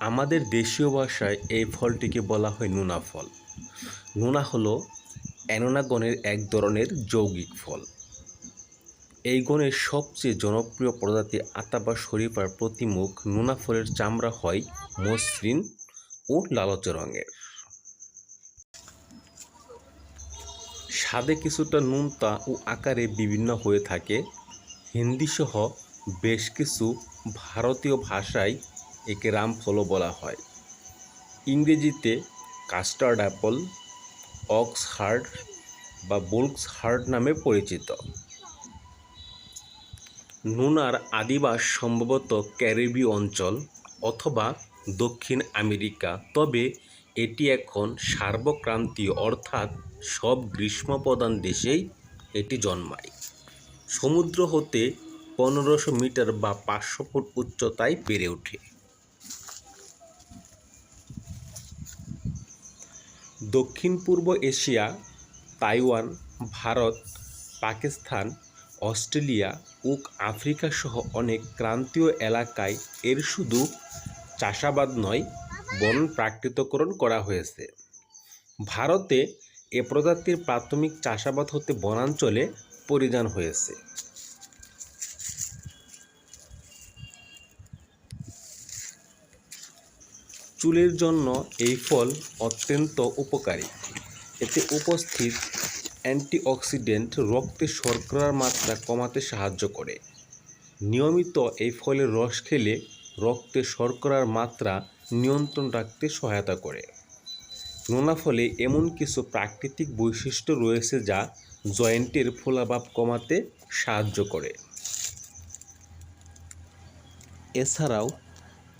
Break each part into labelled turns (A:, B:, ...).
A: আমাদের দেশীয় ভাষায় এই ফলটিকে বলা হয় নোনা ফল। নোনা হলো অ্যানোনা গণের এক ধরনের যৌগিক ফল। এই গণের সবচেয়ে জনপ্রিয় প্রজাতি আতা বা শরীফার প্রতিমুখ নোনা ফলের চামড়া হয় মসৃণ ও লালচে রঙের। স্বাদে কিছুটা নুনতা ও আকারে বিভিন্ন হয়ে থাকে। হিন্দিসহ বেশ কিছু ভারতীয় ভাষায় একে রামফলও বলা হয়। ইংরেজিতে কাস্টার্ড অ্যাপল, অক্সহার্ড বা বুলক্সহার্ড নামে পরিচিত। নুনার আদিবাস সম্ভবত ক্যারিবীয় অঞ্চল অথবা দক্ষিণ আমেরিকা, তবে এটি এখন সার্বক্রান্তীয়, অর্থাৎ সব গ্রীষ্মপ্রধান দেশেই এটি জন্মায়। সমুদ্র হতে পনেরোশো মিটার বা পাঁচশো ফুট উচ্চতায় বেড়ে ওঠে। দক্ষিণ পূর্ব Asia, Taiwan, Bharat, Pakistan, Australia ও আফ্রিকা সহ অনেক ক্রান্তীয় এলাকায় এর শুধু চাষাবাদ নয়, বন প্রাকৃতকরণ করা হয়েছে। ভারতে এ প্রজাতির প্রাথমিক চাষাবাদ হতে বনাঞ্চলে পরিধান হয়েছে। চুলের জন্য এই ফল অত্যন্ত উপকারী। এতে উপস্থিত অ্যান্টিঅক্সিডেন্ট রক্তে শর্করার মাত্রা কমাতে সাহায্য করে। নিয়মিত এই ফলের রস খেলে রক্তে শর্করার মাত্রা নিয়ন্ত্রণ রাখতে সহায়তা করে। নোনা ফলে এমন কিছু প্রাকৃতিক বৈশিষ্ট্য রয়েছে যা জয়েন্টের ফোলাভাব কমাতে সাহায্য করে। এছাড়াও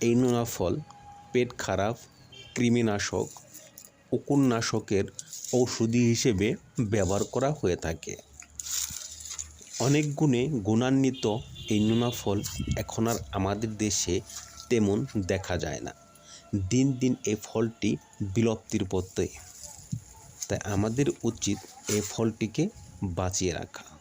A: এই নোনা ফল পেট খারাপ, কৃমিনাশক, উকুননাশকের ঔষধি হিসেবে ব্যবহার করা হয়ে থাকে। অনেক গুণে গুণান্বিত এই নোনা ফল এখন আর আমাদের দেশে তেমন দেখা যায় না। দিন দিন এই ফলটি বিলুপ্তির পথে। তাই আমাদের উচিত এই ফলটিকে বাঁচিয়ে রাখা।